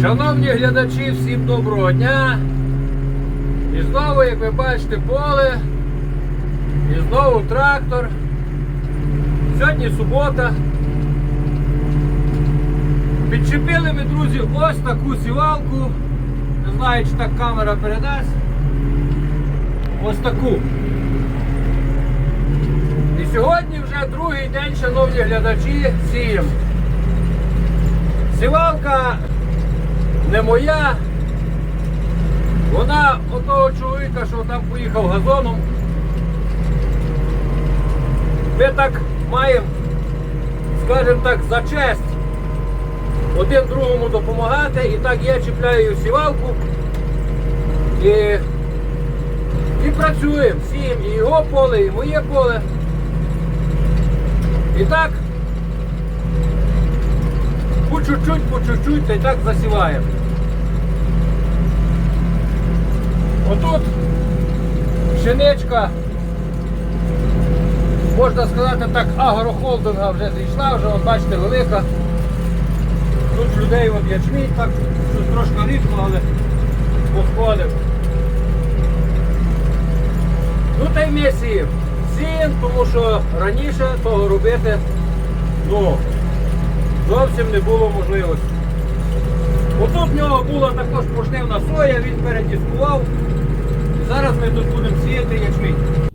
Шановні глядачі, всім доброго дня. І знову, як ви бачите, поле. І знову трактор. Сьогодні субота. Підчепили ми, друзі, ось таку сівалку. Не знаю, чи так камера передасть. Ось таку. І сьогодні вже другий день, шановні глядачі, сіємо. Сівалка не моя. Вона одного чоловіка, що там поїхав газоном. Ми так маємо, скажімо так, за честь один другому допомагати. І так я чіпляю сівалку і, і працюємо всім, і його поле, і моє поле. І так, по чуть-чуть, по чуть-чуть, та так засіваємо. Отут пшеничка, можна сказати так, агрохолдинга вже зійшла, вже от бачите, велика. Тут людей от ячмінь, так щось трошки рідко, але посходив. Ну та й сіємо. Сіємо, тому що раніше того робити ну, зовсім не було можливості. Отут в нього була також пожнивна соя, він передіскував. Зараз ми тут будемо сіяти ячмінь.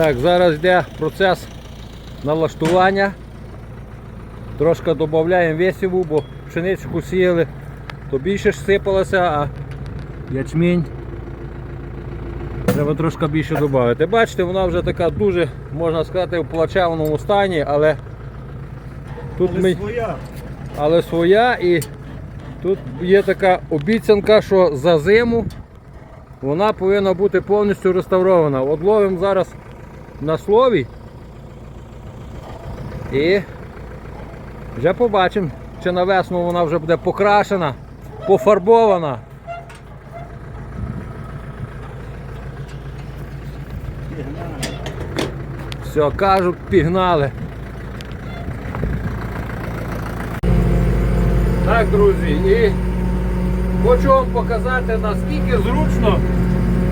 Так, зараз йде процес налаштування. Трошки додаємо весіву, бо пшеничку сіяли, то більше ж сипалося, а ячмінь треба трошки більше додати. Бачите, вона вже така дуже, можна сказати, в плачевному стані, але тут ми, своя. але своя і тут є така обіцянка, що за зиму вона повинна бути повністю реставрована. От ловимо зараз на слові і вже побачимо, чи на весну вона вже буде покрашена, пофарбована. Все, кажуть, пігнали. Так, друзі, і хочу вам показати, наскільки зручно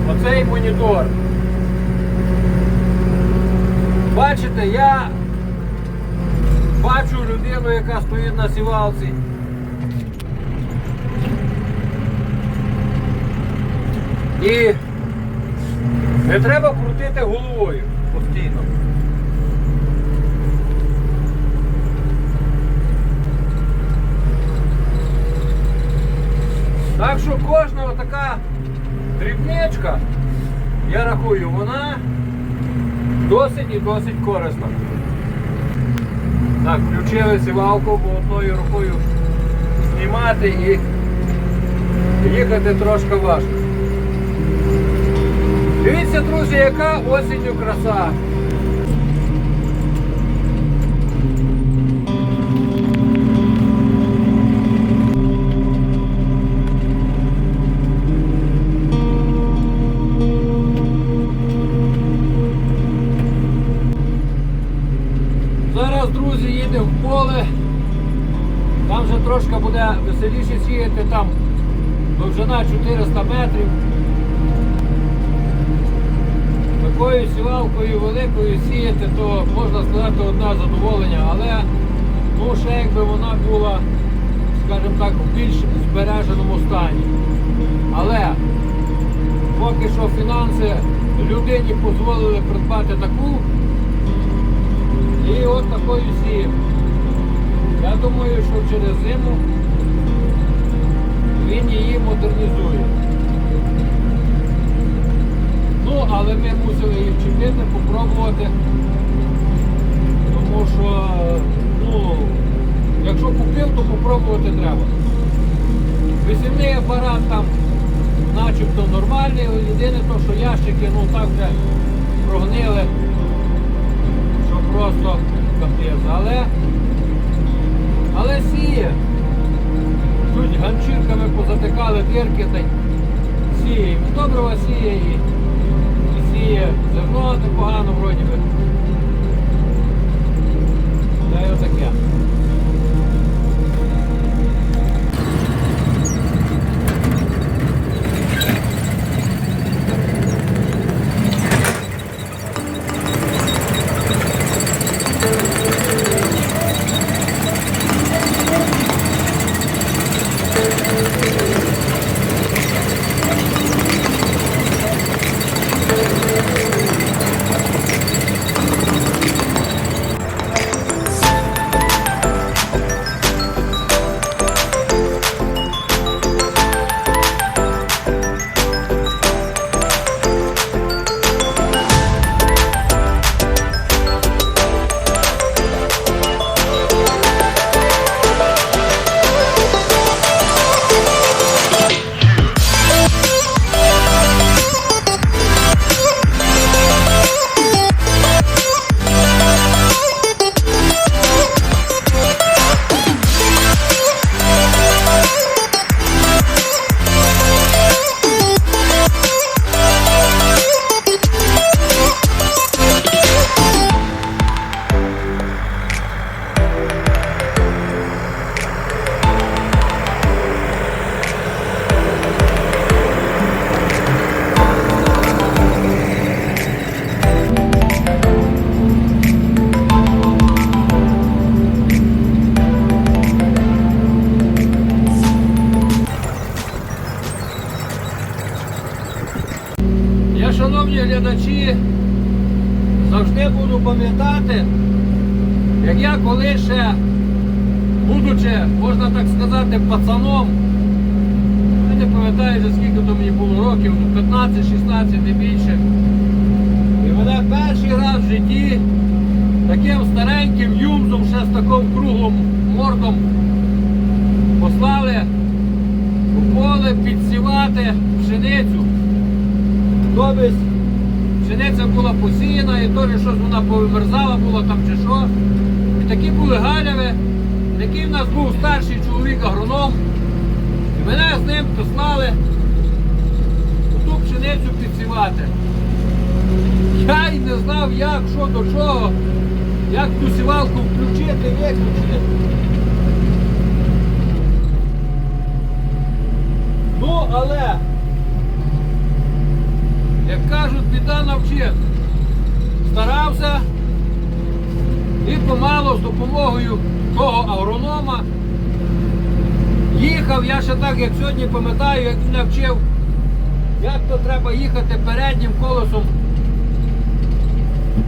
оцей монітор. Бачите, я бачу людину, яка стоїть на сівалці. І не треба крутити головою постійно. Так що кожна така дрібничка, я рахую, вона досить і досить корисна. Так, включили зівалку, бо одною рукою знімати і їхати трошки важко. Дивіться, друзі, яка осінню краса. Веселіше сіяти, там довжина 400 метрів. такою сівалкою великою сіяти, то можна сказати одне задоволення, але ну якби вона була, скажімо так, в більш збереженому стані. Але поки що фінанси людині дозволили придбати таку і от такою сіємо. Я думаю, що через зиму він її модернізує. Ну, але ми мусили її вчепити, попробувати. Тому що, ну, якщо купив, то попробувати треба. Висівний апарат там начебто нормальний, єдине то, що ящики ну так вже прогнили, що просто капець. Але, але сіє. Чуть ганчірками позатикали дірки та сіє. І Добрива сіє і, і сіє. Зерно непогано вроді би. Та й отаке. Років, ну 15-16 не більше. І мене перший раз в житті таким стареньким юмзом, ще з таким круглим мордом послали у поле підсівати пшеницю. Тобто пшениця була посіяна і теж щось вона повимерзала була там чи що. І такі були галяві. Такий в нас був старший чоловік агроном. І мене з ним послали пшеницю підсівати. Я й не знав, як, що до чого, як ту сівалку включити, виключити. Ну, але як кажуть, біда навчить. Старався і помало з допомогою того агронома їхав, я ще так, як сьогодні пам'ятаю, як навчив, як то треба їхати переднім колесом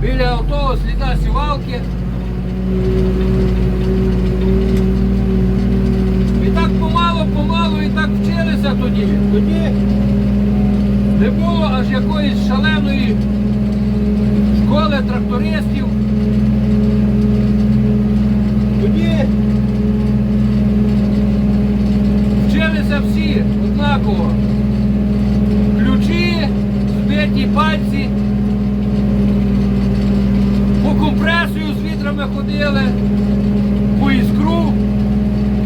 біля того сліда сівалки. І так помало-помалу і так вчилися тоді. Тоді не було аж якоїсь шаленої школи трактористів. Тоді вчилися всі однаково. Ключі, збиті пальці, по компресію з вітрами ходили, по іскру.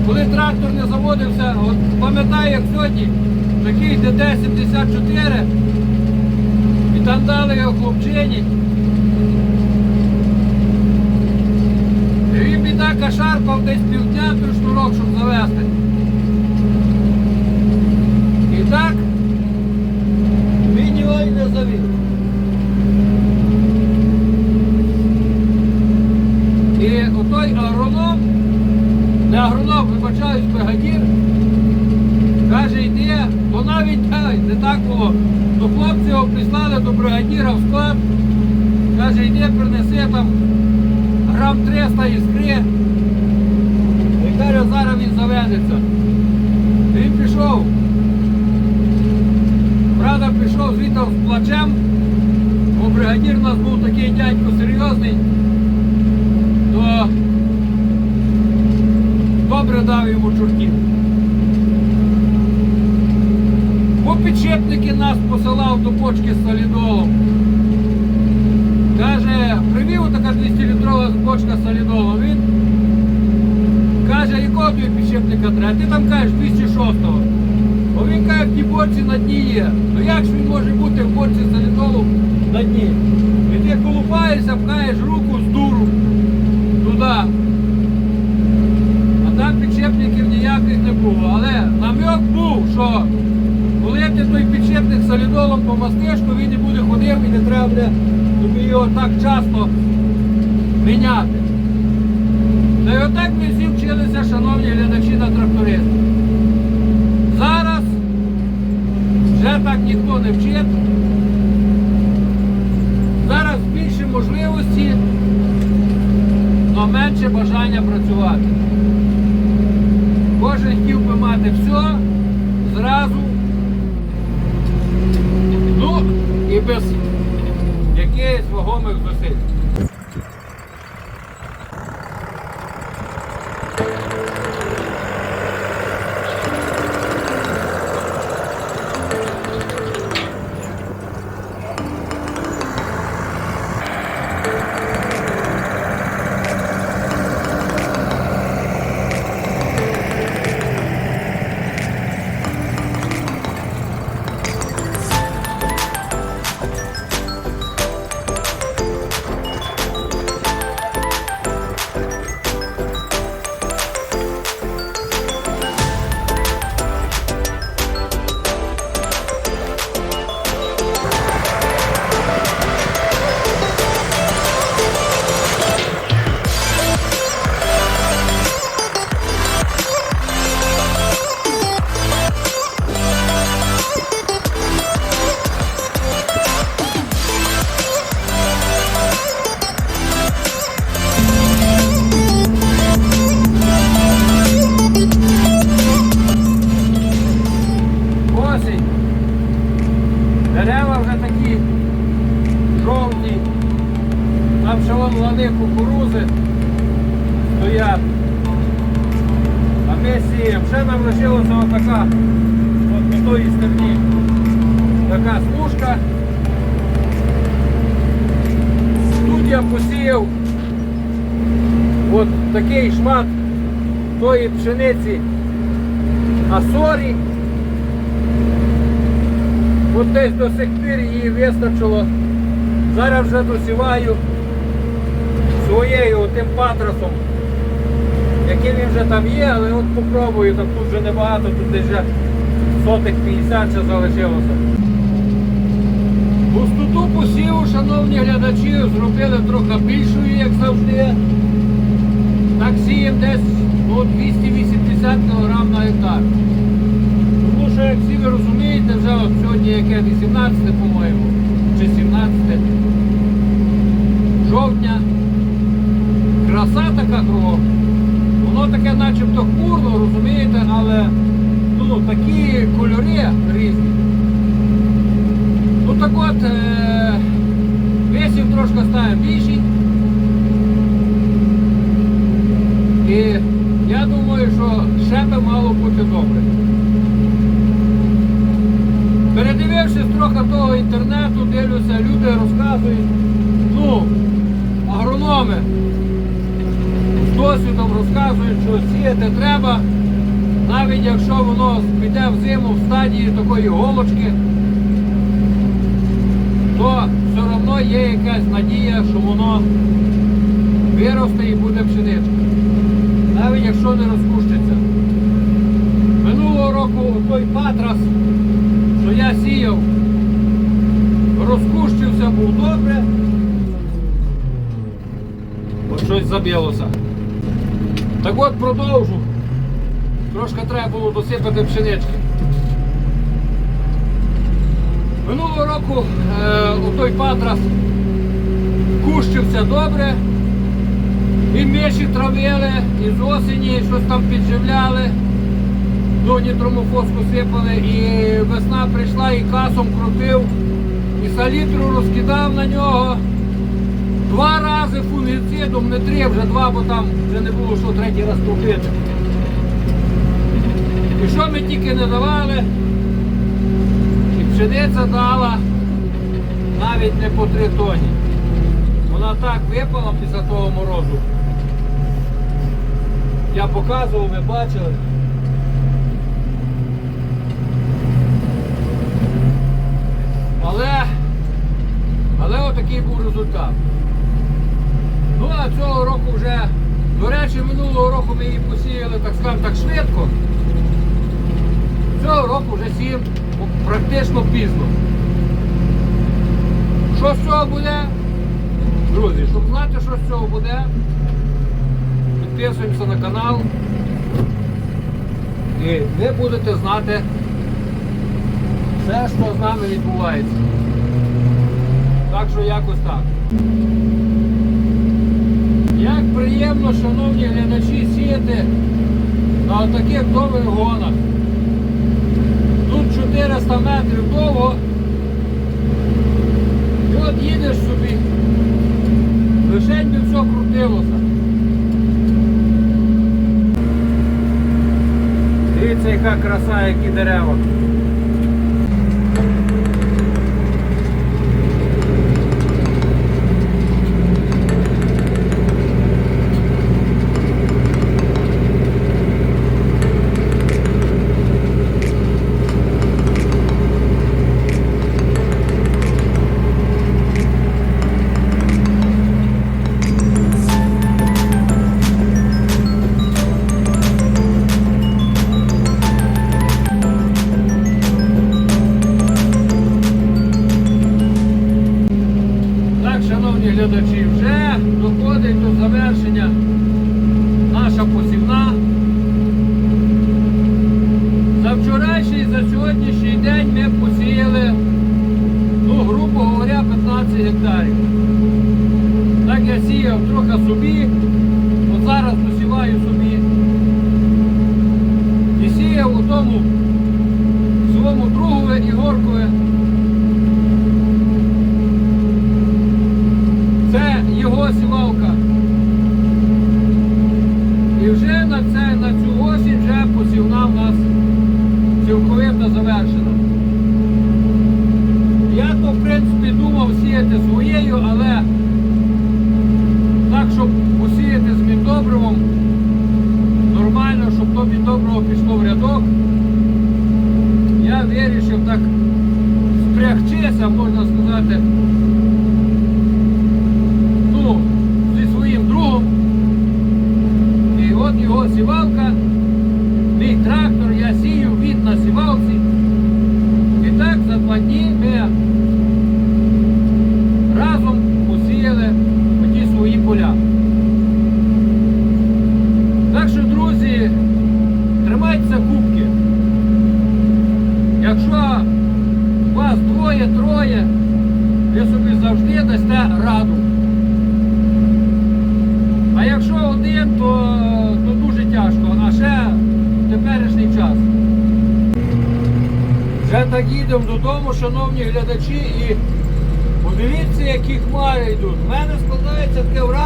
Коли трактор не заводився, от пам'ятаю, як сьогодні, такий ДД-74, і там дали його хлопчині. І він бідака шарпав десь півдня той шнурок, щоб завести. І так він його й не завів. ні, не так було. То хлопці його прислали до бригадіра в склад. Каже, йди принеси там грам 300 іскри. І каже, зараз він заведеться. Він пішов. Правда, пішов звідти з плачем, бо бригадір у нас був такий дядько серйозний, то добре дав йому чортів. По підшипники нас посилав до почки з солідолом. Каже, привів така 200-літрова бочка з. Він каже, якого тобі підшипника треба? Ти там кажеш 206-го. Бо він каже, в тій бочці на дні є. Ну як ж він може бути в бочці з солідолом на дні? І ти колупаєшся, пхаєш руку з дуру туди. А там підшипників ніяких не було. Але намек був, що підшипник солідолом помастиш, то він не буде ходив і не треба буде його так часто міняти. Та й отак ми всі вчилися, шановні глядачі на тракторист. Зараз вже так ніхто не вчить. Зараз більше можливості, але менше бажання працювати. Кожен хотів би мати все зразу. Ну і без якихось вагомих зусиль. Я посіяв от такий шмат тої пшениці асорі. От десь до сих пір її вистачило. Зараз вже досіваю своєю тим патрасом, який він вже там є, але от попробую, там тут вже небагато, тут десь вже сотих 50 ще залишилося. Густоту посіву, шановні глядачі, зробили трохи більшою, як завжди. Так сіємо десь ну, 280 кг на гектар. Тому що, як всі ви розумієте, вже сьогодні яке 18, по-моєму, чи 17 жовтня. Краса така кругом. Воно таке начебто хмурно, розумієте, але ну, такі кольори різні. Ну так от, е- весів трошки ставимо більший. І я думаю, що ще би мало бути добре. Передивившись трохи того інтернету, дивлюся, люди розказують, ну, агрономи з досвідом розказують, що сіяти треба, навіть якщо воно піде в зиму в стадії такої голочки, то все одно є якась надія, що воно виросте і буде пшеничка. Навіть якщо не розпущиться. Минулого року той патрас, що я сіяв, розкущився, був добре. От щось забилося. Так от продовжу. Трошки треба було досипати пшенички. Року е, той патрас кущився добре. І миші травили, і з осені щось там підживляли, до нітромофоску сипали, і весна прийшла і касом крутив, і салітру розкидав на нього. Два рази фунгіцидом, не три, вже два, бо там вже не було що третій раз крутити. І що ми тільки не давали, пшениця дала навіть не по три тоні. Вона так випала після того морозу. Я показував, ви бачили. Але, але отакий був результат. Ну а цього року вже, до речі, минулого року ми її посіяли, так скажемо, так швидко. Цього року вже сіємо практично пізно. Що з цього буде? Друзі, щоб знати, що з цього буде, підписуємося на канал. І ви будете знати все, що з нами відбувається. Так що якось так. Як приємно, шановні глядачі, сіяти на таких довгих гонах. Тут 400 метрів довго. І от їдеш собі. Лишень би все крутилося. Дивіться, яка краса, які дерева.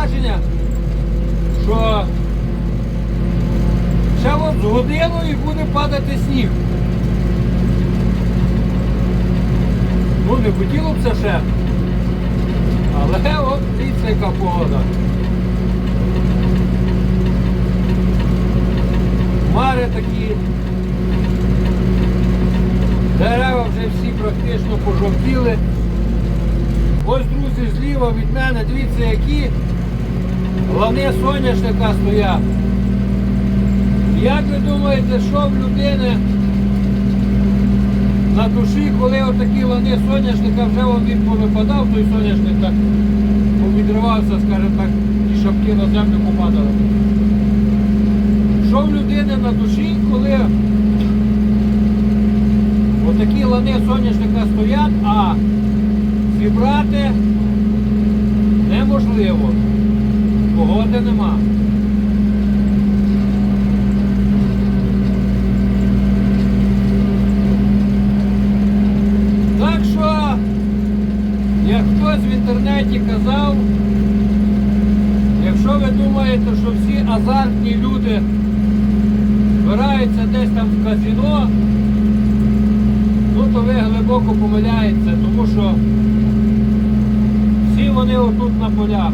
Враження, що ще от з годиною буде падати сніг. Ну, не хотіло б це ще. Але от дивіться, яка погода. Хмари такі. Дерева вже всі практично пожовтіли. Ось, друзі, зліва від мене, дивіться, які лани соняшника стоять. Як ви думаєте, що в людини на душі, коли отакі лани соняшника, вже він повипадав, той соняшник так повідривався, скажімо так, і шапки на землю попадали. Що в людини на душі, коли такі лани соняшника стоять, а зібрати неможливо. Погоди нема. Так що, як хтось в інтернеті казав, якщо ви думаєте, що всі азартні люди збираються десь там в казино, ну то ви глибоко помиляєтеся, тому що всі вони отут на полях.